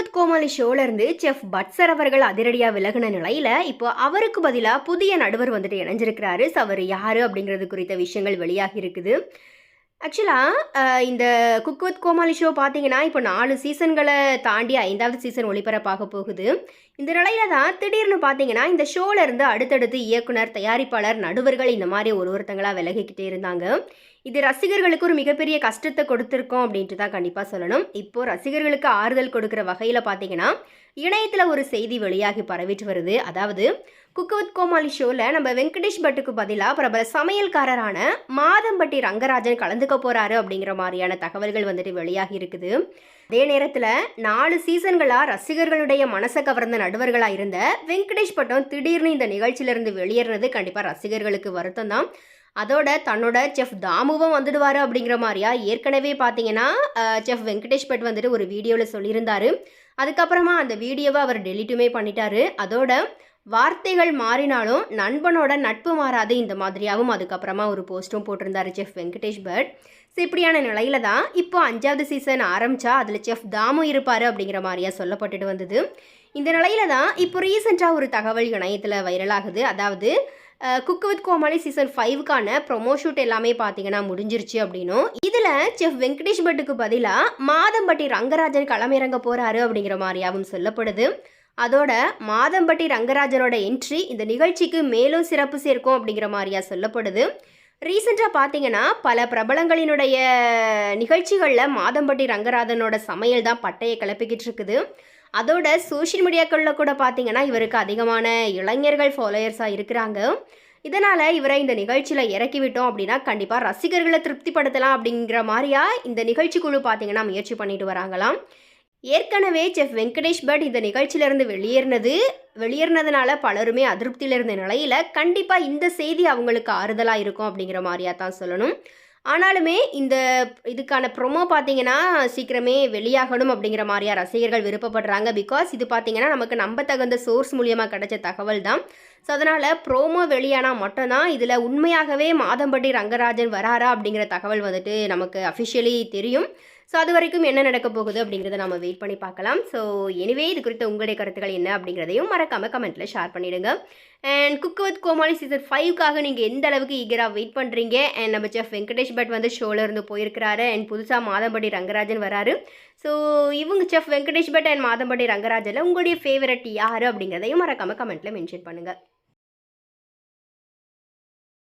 With Comali ஷோலேருந்து chef பட்சர் அவர்கள் அதிரடியாக விலகின நிலையில் இப்போ அவருக்கு பதிலாக புதிய நடுவர் வந்துட்டு இணைஞ்சிருக்கிறாரு. ஸோ அவர் யார் அப்படிங்கிறது குறித்த விஷயங்கள் வெளியாகி இருக்குது. ஆக்சுவலாக இந்த குக் வித் கோமாளி ஷோ பார்த்தீங்கன்னா இப்போ நாலு சீசன்களை தாண்டி ஐந்தாவது சீசன் ஒளிபரப்பாக போகுது. இந்த நிலையில தான் திடீர்னு பார்த்தீங்கன்னா இந்த ஷோலேருந்து அடுத்தடுத்து இயக்குனர் தயாரிப்பாளர் நடுவர்கள் இந்த மாதிரி ஒரு ஒருத்தங்களாக விலகிக்கிட்டே இருந்தாங்க. இது ரசிகர்களுக்கு ஒரு மிகப்பெரிய கஷ்டத்தை கொடுத்துருக்கோம் அப்படின்ட்டு தான் கண்டிப்பாக சொல்லணும். இப்போ ரசிகர்களுக்கு ஆறுதல் கொடுக்குற வகையில் பார்த்தீங்கன்னா இணையத்தில் ஒரு செய்தி வெளியாகி பரவிட்டு வருது. அதாவது குக்கவத் கோமாளி ஷோவில் நம்ம வெங்கடேஷ் பட்டுக்கு பதிலாக பிரபல சமையல்காரரான மாதம்பட்டி ரங்கராஜன் கலந்துக்க போகிறாரு அப்படிங்கிற மாதிரியான தகவல்கள் வந்துட்டு வெளியாகி இருக்குது. அதே நேரத்தில் நாலு சீசன்களாக ரசிகர்களுடைய மனசை கவர்ந்த நடுவர்களாக இருந்த வெங்கடேஷ் பட்டம் திடீர்னு இந்த நிகழ்ச்சியிலிருந்து வெளியேறினது கண்டிப்பாக ரசிகர்களுக்கு வருத்தம் தான் அதோட தன்னோட செஃப் தாமுவும் வந்துடுவார் அப்படிங்கிற மாதிரியா? ஏற்கனவே பார்த்தீங்கன்னா செஃப் வெங்கடேஷ் பட் வந்துட்டு ஒரு வீடியோவில் சொல்லியிருந்தாரு. அதுக்கப்புறமா அந்த வீடியோவை அவர் டெலிட்டுமே பண்ணிட்டாரு. அதோட வார்த்தைகள் மாறினாலும் நண்பனோட நட்பு மாறாது இந்த மாதிரியாகவும் அதுக்கப்புறமா ஒரு போஸ்ட்டும் போட்டிருந்தார் செஃப் வெங்கடேஷ் பட். ஸோ இப்படியான நிலையில தான் இப்போ அஞ்சாவது சீசன் ஆரம்பித்தா அதில் செஃப் தாமும் இருப்பார் அப்படிங்கிற மாதிரியா சொல்லப்பட்டுட்டு வந்தது. இந்த நிலையில தான் இப்போ ரீசெண்டாக ஒரு தகவல் இணையத்தில் வைரலாகுது. அதாவது குக் வித் கோமாளி சீசன் ஃபைவ்க்கான ப்ரொமோ ஷூட் எல்லாமே பார்த்தீங்கன்னா முடிஞ்சிருச்சு அப்படின்னும். இதில் செஃப் வெங்கடேஷ் பட்டுக்கு பதிலாக மாதம்பட்டி ரங்கராஜன் களமிறங்க போகிறாரு அப்படிங்கிற மாதிரியாகவும் சொல்லப்படுது. அதோட மாதம்பட்டி ரங்கராஜனோட என்ட்ரி இந்த நிகழ்ச்சிக்கு மேலும் சிறப்பு சேர்க்கும் அப்படிங்கிற மாதிரியா சொல்லப்படுது. ரீசெண்டாக பார்த்தீங்கன்னா பல பிரபலங்களினுடைய நிகழ்ச்சிகளில் மாதம்பட்டி ரங்கராஜனோட சமையல் தான் பட்டையை கிளப்பிக்கிட்டு இருக்குது. அதோட சோஷியல் மீடியாக்களில் கூட பார்த்தீங்கன்னா இவருக்கு அதிகமான இளைஞர்கள் ஃபாலோயர்ஸாக இருக்கிறாங்க. இதனால் இவரை இந்த நிகழ்ச்சியில் இறக்கிவிட்டோம் அப்படின்னா கண்டிப்பாக ரசிகர்களை திருப்திப்படுத்தலாம் அப்படிங்கிற மாதிரியா இந்த நிகழ்ச்சி குழு பார்த்தீங்கன்னா முயற்சி பண்ணிட்டு வராங்களாம். ஏற்கனவே செஃப் வெங்கடேஷ் பட் இந்த நிகழ்ச்சியிலேருந்து வெளியேறினது வெளியேறினதுனால பலருமே அதிருப்தியில் இருந்த நிலையில் கண்டிப்பாக இந்த செய்தி அவங்களுக்கு ஆறுதலாக இருக்கும் அப்படிங்கிற மாதிரியா தான் சொல்லணும். ஆனாலுமே இந்த இதுக்கான ப்ரொமோ பார்த்தீங்கன்னா சீக்கிரமே வெளியாகணும் அப்படிங்கிற மாதிரியா ரசிகர்கள் விருப்பப்படுறாங்க. பிகாஸ் இது பார்த்தீங்கன்னா நமக்கு நம்பத்தகுந்த சோர்ஸ் மூலியமாக கிடைச்ச தகவல் தான். ஸோ அதனால் ப்ரோமோ வெளியானால் மட்டும்தான் இதில் உண்மையாகவே மாதம்பட்டி ரங்கராஜன் வராரா அப்படிங்கிற தகவல் வந்துட்டு நமக்கு அஃபிஷியலி தெரியும். ஸோ அது வரைக்கும் என்ன நடக்க போகுது அப்படிங்கிறத நம்ம வெயிட் பண்ணி பார்க்கலாம். ஸோ எனிவே இது குறித்த உங்களுடைய கருத்துக்கள் என்ன அப்படிங்கிறதையும் மறக்காமல் கமெண்ட்டில் ஷேர் பண்ணிவிடுங்க and cook with Comali season ஃபைவ்க்காக நீங்கள் எந்த அளவுக்கு ஈகராக வெயிட் பண்ணுறீங்க அண்ட் நம்ம செஃப் வெங்கடேஷ் பட் வந்து ஷோவில் இருந்து போயிருக்கிறாரு. அண்ட் புதுசாக மாதம்பட்டி ரங்கராஜன் வராரு. ஸோ இவங்க chef Venkatesh but and Madhampatti ரங்கராஜனில் உங்களுடைய ஃபேவரட் யார் அப்படிங்கிறதையும் மறக்காமல் கமெண்ட்டில் மென்ஷன் பண்ணுங்கள்